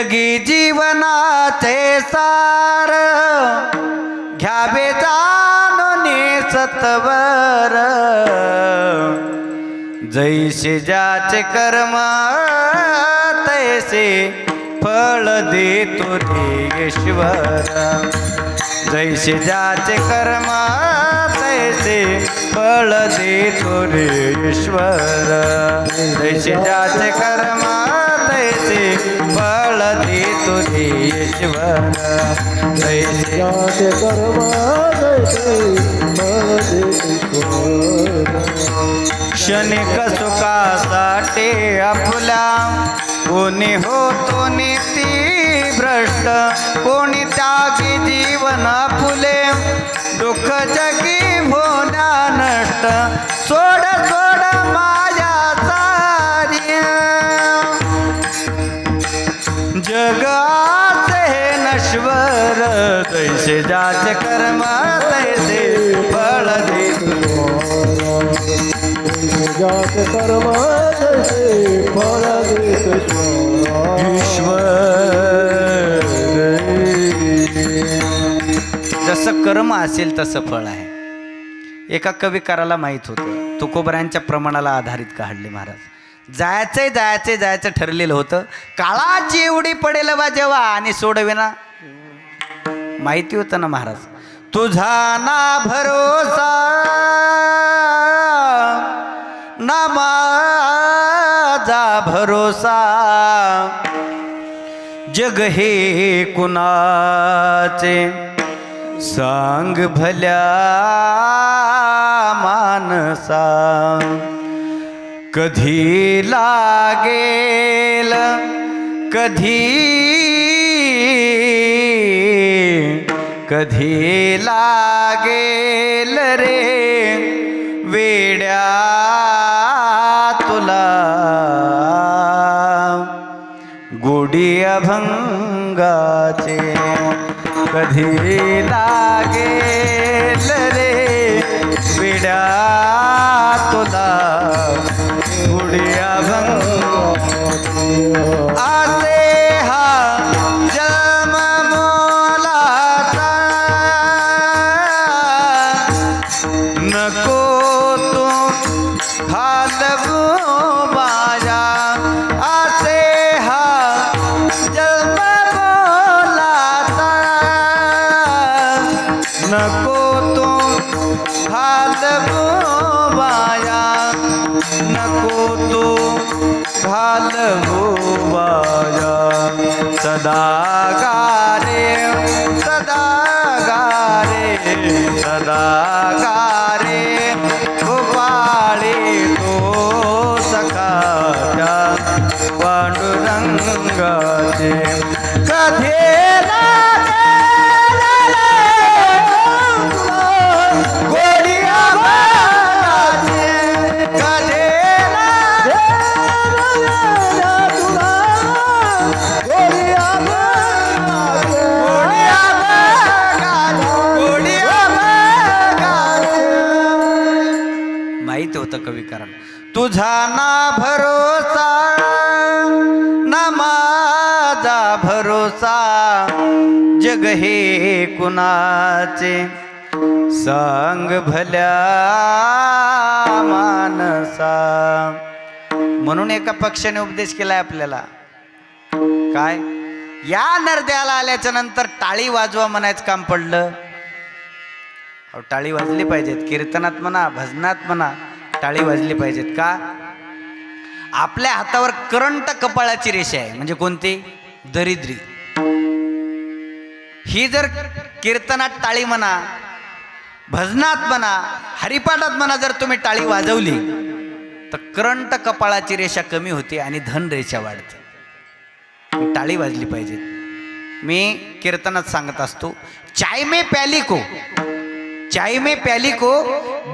जगी जीवनाचे सार घ्यावे जाणून सतवर. जैसे ज्याचे कर्म तैसे फळ दे रे ईश्वर. जैसे ज्याचे कर्म तैसे फळ दे रे ईश्वर. जैसे ज्याचे कर्म तैसे देतो रे ईश्वर. जैसे क्षणिक सुखासाठी आपल्या कोणी होतो नीती भ्रष्ट. कोणी त्यागी जीवन फुले दुःख जगी भोना नष्ट. सोड सोड ज्याचे कर्म तैसे फळ देतो ज्याचे कर्म जैसे फळ ईश्वर जसं कर्म असेल तसं फळ आहे. एका कविकाराला माहीत होतं तुकोबऱ्यांच्या प्रमाणाला आधारित काढले महाराज. जायचंय जायचंय जायचं ठरलेलं होतं. काळाची एवढी पडेल बा जेव्हा आणि सोडविना. माहिती होतं ना महाराज? तुझा ना भरोसा ना माझा भरोसा. जग हे कुणाचे? सांग भल्या मानसा. कधी लागेल कधी कधी लागेल रे वेड्या तुला? गुडी अभंगाचे कधी लागेल रे विड्या तुला? ಸದಾ माहीत होतं कविकारण तुझा ना भरोसा ना माझा भरोसा जग हे कुणाचे? सांग भल्या मानसा. म्हणून एका पक्षाने उपदेश केलाय आपल्याला. काय? या नरद्याला आल्याच्यानंतर टाळी वाजवा म्हणायचं काम पडलं. अहो टाळी वाजली पाहिजेत. कीर्तनात म्हणा भजनात म्हणा. टाळी वाजली पाहिजेत का? आपल्या हातावर करंट कपाळाची रेषा आहे. म्हणजे कोणती? दरिद्री. ही जर कीर्तनात टाळी म्हणा भजनात म्हणा हरिपाठात म्हणा जर तुम्ही टाळी वाजवली तर करंट कपाळाची रेषा कमी होते आणि धन रेषा वाढते. टाळी वाजली पाहिजे मी कीर्तनात सांगत असतो चाय मे प्याली को चाय मे प्याली को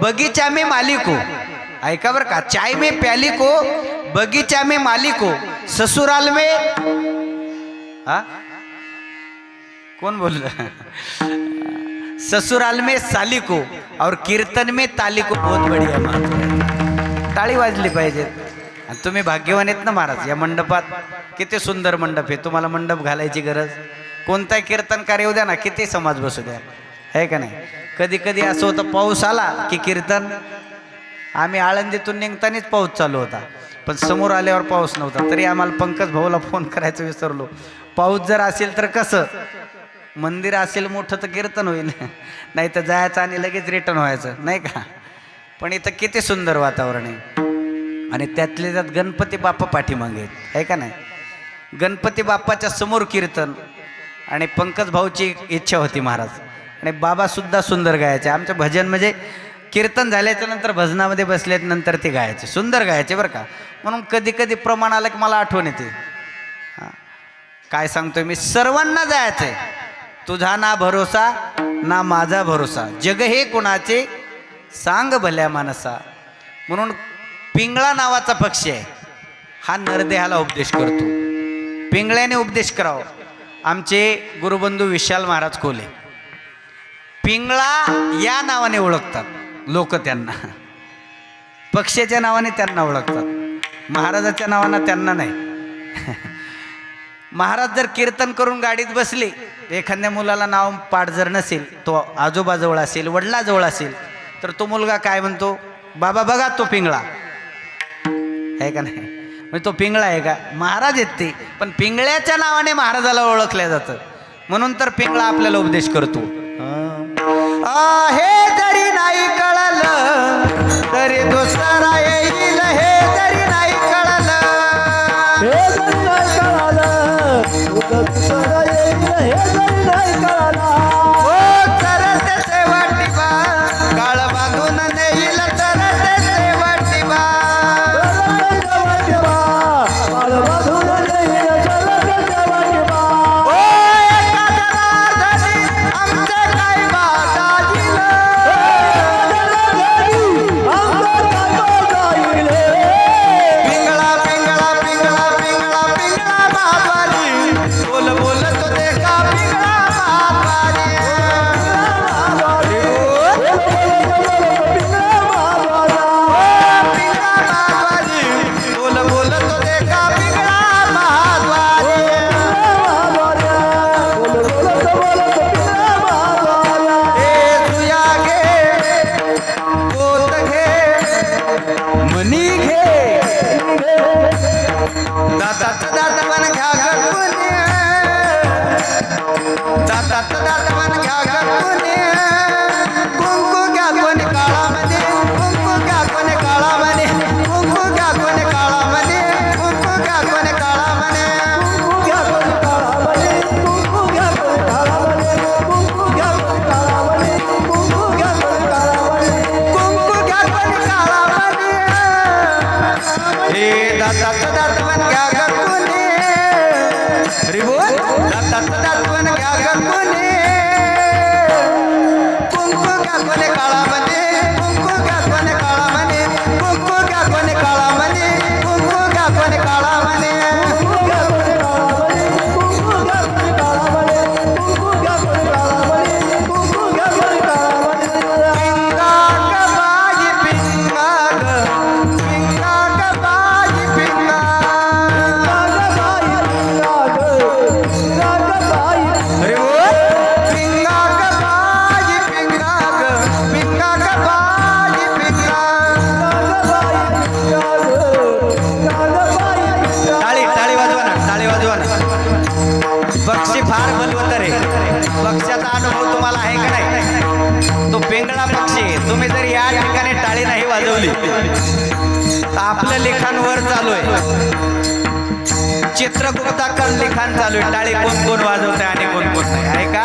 बगीचा मे मालिको ऐका बरं का? चाय में प्याली को बगीचा में माली को ससुराल में? हा? कौन बोल ससुराल में साली को और कीर्तन में ताली को बहुत बढ़िया महत्त्व टाळी वाजली पाहिजेत आणि तुम्ही भाग्यवान आहेत ना महाराज या मंडपात. किती सुंदर मंडप आहे. तुम्हाला मंडप घालायची गरज? कोणताही कीर्तनकार येऊ द्या ना किती समाज बसू द्या. आहे का नाही? कधी कधी असं होतं पाऊस आला की कीर्तन आम्ही आळंदीतून निघतानाच पाऊस चालू होता. पण समोर आल्यावर पाऊस नव्हता. तरी आम्हाला पंकज भाऊला फोन करायचं विसरलो. पाऊस जर असेल तर कसं? मंदिर असेल मोठं तर कीर्तन होईल. नाही तर जायचं आणि लगेच रिटर्न व्हायचं. नाही का? पण इथं किती सुंदर वातावरण आहे. आणि त्यातले त्यात गणपती बाप्पा पाठीमागे आहेत. आहे का नाही? गणपती बाप्पाच्या समोर कीर्तन आणि पंकज भाऊची इच्छा होती महाराज. आणि बाबासुद्धा सुंदर गायचे. आमचं भजन म्हणजे कीर्तन झाल्याच्यानंतर भजनामध्ये बसल्यात नंतर ते गायचे. सुंदर गायचे बरं का. म्हणून कधी कधी प्रमाण आलं की मला आठवण येते. काय सांगतोय मी? सर्वांना जायचंय. तुझा ना भरोसा ना माझा भरोसा. जग हे कुणाचे? सांग भल्या मानसा. म्हणून पिंगळा नावाचा पक्षी आहे. हा नरदेहाला उपदेश करतो. पिंगळ्याने उपदेश करावा. आमचे गुरुबंधू विशाल महाराज कोले पिंगळा या नावाने ओळखतात. लोक त्यांना. पक्षाच्या नावाने त्यांना ओळखतात. महाराजाच्या नावानं त्यांना नाही. महाराज जर कीर्तन करून गाडीत बसले एखाद्या मुलाला नाव पाठ जर नसेल तो आजोबाजवळ असेल वडिलाजवळ असेल तर तो मुलगा काय म्हणतो? बाबा बघा तो पिंगळा. आहे का नाही? म्हणजे तो पिंगळा आहे का? महाराज आहेत ते पण पिंगळ्याच्या नावाने महाराजाला ओळखलं जातं. म्हणून तर पिंगळा आपल्याला उपदेश करतो. आ, हे कळलं तरी दातात दात पण घ्या गपुने हरी बोल. दातात दात पण घ्या कुंकू घ्या कोणी काळामध्ये तो पिंगळा पक्षी तुम्ही जर या ठिकाणी टाळी नाही वाजवली तर आपलं लिखाण वर चालू आहे. चित्रगुप्ताकर लिखाण चालू आहे. टाळी कोण कोण वाजवते आणि कोण कोण नाही. आहे का?